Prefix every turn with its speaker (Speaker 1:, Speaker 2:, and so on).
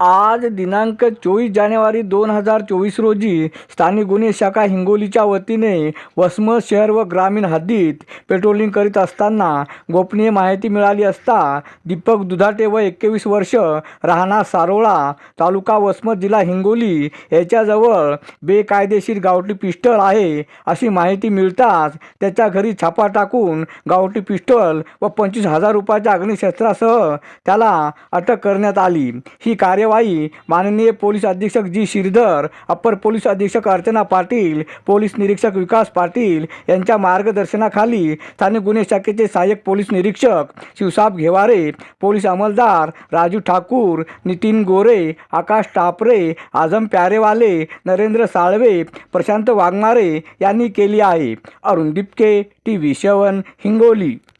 Speaker 1: आज दिनांक चोवीस जानेवारी दोन हजार चोवीस रोजी स्थानिक गुन्हे शाखा हिंगोलीच्या वतीने वसमत शहर व ग्रामीण हद्दीत पेट्रोलिंग करीत असताना गोपनीय माहिती मिळाली असता दीपक दुधाटे व एकवीस वर्ष राहणार सारोळा तालुका वसमत जिल्हा हिंगोली याच्याजवळ बेकायदेशीर गावठी पिस्टल आहे अशी माहिती मिळताच त्याच्या घरी छापा टाकून गावठी पिस्टल व पंचवीस हजार रुपयाच्या अग्निशस्त्रासह त्याला अटक करण्यात आली. ही कार्य कार्यवाही माननीय पोलीस अधीक्षक जी श्रीधर अप्पर पोलीस अधीक्षक अर्चना पाटील पोलीस निरीक्षक विकास पाटील यांच्या मार्गदर्शनाखाली स्थानिक गुन्हे शाखेचे सहाय्यक पोलीस निरीक्षक शिवसाब घेवारे पोलीस अंमलदार राजू ठाकूर नितीन गोरे आकाश टापरे आझम प्यारेवाले नरेंद्र साळवे प्रशांत वाघमारे यांनी केली आहे. Arun Dipke T V seven Hingoli.